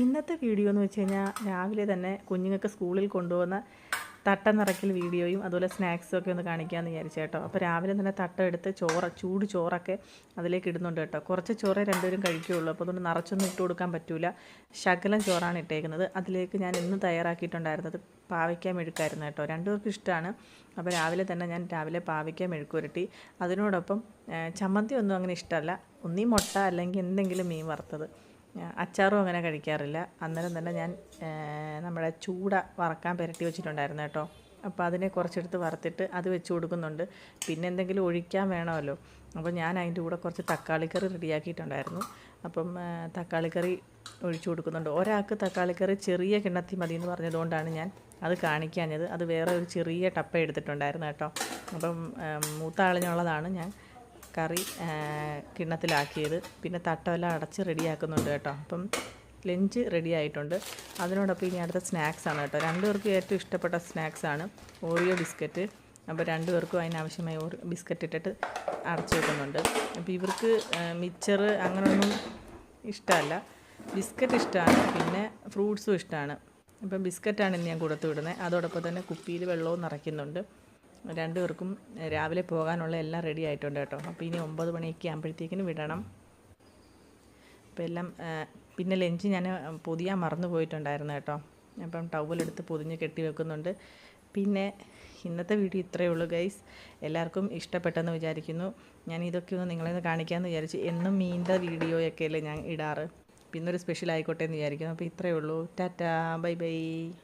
ഇന്നത്തെ വീഡിയോ എന്ന് വെച്ച് കഴിഞ്ഞാൽ രാവിലെ തന്നെ കുഞ്ഞുങ്ങൾക്ക് സ്കൂളിൽ കൊണ്ടുപോകുന്ന തട്ട നിറയ്ക്കൽ വീഡിയോയും അതുപോലെ സ്നാക്സും ഒക്കെ ഒന്ന് കാണിക്കാമെന്ന് വിചാരിച്ചു കേട്ടോ. അപ്പോൾ രാവിലെ തന്നെ തട്ട എടുത്ത് ചോറ് ചൂട് ചോറൊക്കെ അതിലേക്ക് ഇടുന്നുണ്ട് കേട്ടോ. കുറച്ച് ചോറേ രണ്ടുപേരും കഴിക്കുകയുള്ളൂ അപ്പോൾ അതുകൊണ്ട് നിറച്ചൊന്നും ഇട്ട് കൊടുക്കാൻ പറ്റില്ല ശകലം ചോറാണ് ഇട്ടേക്കുന്നത്. അതിലേക്ക് ഞാൻ ഇന്ന് തയ്യാറാക്കിയിട്ടുണ്ടായിരുന്നത് പാവയ്ക്ക മെഴുക്കായിരുന്നു കേട്ടോ. രണ്ടുപേർക്കും ഇഷ്ടമാണ്. അപ്പോൾ രാവിലെ തന്നെ ഞാൻ രാവിലെ പാവയ്ക്ക മെഴുക്കുരട്ടി അതിനോടൊപ്പം ചമ്മന്തി ഒന്നും അങ്ങനെ ഇഷ്ടമല്ല. ഒന്നീ മുട്ട അല്ലെങ്കിൽ എന്തെങ്കിലും മീൻ വറുത്തത്. അച്ചാറും അങ്ങനെ കഴിക്കാറില്ല. അന്നേരം തന്നെ ഞാൻ നമ്മുടെ ചൂട വറക്കാൻ പുരട്ടി വെച്ചിട്ടുണ്ടായിരുന്നു കേട്ടോ. അപ്പോൾ അതിനെ കുറച്ചെടുത്ത് വറുത്തിട്ട് അത് വെച്ച് കൊടുക്കുന്നുണ്ട്. പിന്നെ എന്തെങ്കിലും ഒഴിക്കാൻ വേണമല്ലോ. അപ്പോൾ ഞാൻ അതിന്റെ കൂടെ കുറച്ച് തക്കാളിക്കറി റെഡിയാക്കിയിട്ടുണ്ടായിരുന്നു. അപ്പം തക്കാളി തക്കാളിക്കറി ഒഴിച്ചു കൊടുക്കുന്നുണ്ട്. ഒരാൾക്ക് തക്കാളിക്കറി ചെറിയ കിണ്ണത്തി മതി എന്ന് പറഞ്ഞതുകൊണ്ടാണ് ഞാൻ അത് കാണിക്കാഞ്ഞത്. അത് വേറെ ഒരു ചെറിയ ടപ്പ എടുത്തിട്ടുണ്ടായിരുന്നു കേട്ടോ. അപ്പം മൂത്ത ആളിനുള്ളതാണ് ഞാൻ കറി കിണ്ണത്തിലാക്കിയത്. പിന്നെ തട്ടമെല്ലാം അടച്ച് റെഡിയാക്കുന്നുണ്ട് കേട്ടോ. അപ്പം ലഞ്ച് റെഡി ആയിട്ടുണ്ട്. അതിനോടൊപ്പം ഇനി അടുത്ത സ്നാക്സാണ് കേട്ടോ. രണ്ടുപേർക്കും ഏറ്റവും ഇഷ്ടപ്പെട്ട സ്നാക്സാണ് ഓറിയോ ബിസ്ക്കറ്റ്. അപ്പോൾ രണ്ടുപേർക്കും അതിനാവശ്യമായ ഓറി ബിസ്ക്കറ്റ് ഇട്ടിട്ട് അടച്ചു വെക്കുന്നുണ്ട്. അപ്പോൾ ഇവർക്ക് മിച്ചർ അങ്ങനെയൊന്നും ഇഷ്ടമല്ല. ബിസ്ക്കറ്റ് ഇഷ്ടമാണ് പിന്നെ ഫ്രൂട്ട്സും ഇഷ്ടമാണ്. അപ്പം ബിസ്ക്കറ്റാണ് ഇന്ന് ഞാൻ കൊടുത്തു വിടുന്നത്. അതോടൊപ്പം തന്നെ കുപ്പിയിൽ വെള്ളവും നിറയ്ക്കുന്നുണ്ട്. രണ്ടുപേർക്കും രാവിലെ പോകാനുള്ള എല്ലാം റെഡി ആയിട്ടുണ്ട് കേട്ടോ. അപ്പോൾ ഇനി ഒമ്പത് മണിയൊക്കെ ആകുമ്പോഴത്തേക്കിന് വിടണം. അപ്പോൾ എല്ലാം പിന്നെ ലഞ്ച് ഞാൻ പൊതിയാൻ മറന്നു പോയിട്ടുണ്ടായിരുന്നു കേട്ടോ. അപ്പം ടവലെടുത്ത് പൊതിഞ്ഞ് കെട്ടി വെക്കുന്നുണ്ട്. പിന്നെ ഇന്നത്തെ വീഡിയോ ഇത്രയേ ഉള്ളൂ ഗൈസ് എല്ലാവർക്കും ഇഷ്ടപ്പെട്ടെന്ന് വിചാരിക്കുന്നു. ഞാൻ ഇതൊക്കെ ഒന്ന് നിങ്ങളെ ഒന്ന് കാണിക്കാമെന്ന് വിചാരിച്ചു എന്നും മീന്റെ വീഡിയോയൊക്കെ അല്ലേ ഞാൻ ഇടാറ്. പിന്നൊരു സ്പെഷ്യൽ ആയിക്കോട്ടെ എന്ന് വിചാരിക്കുന്നു. അപ്പോൾ ഇത്രയേ ഉള്ളൂ. Tata bye bye.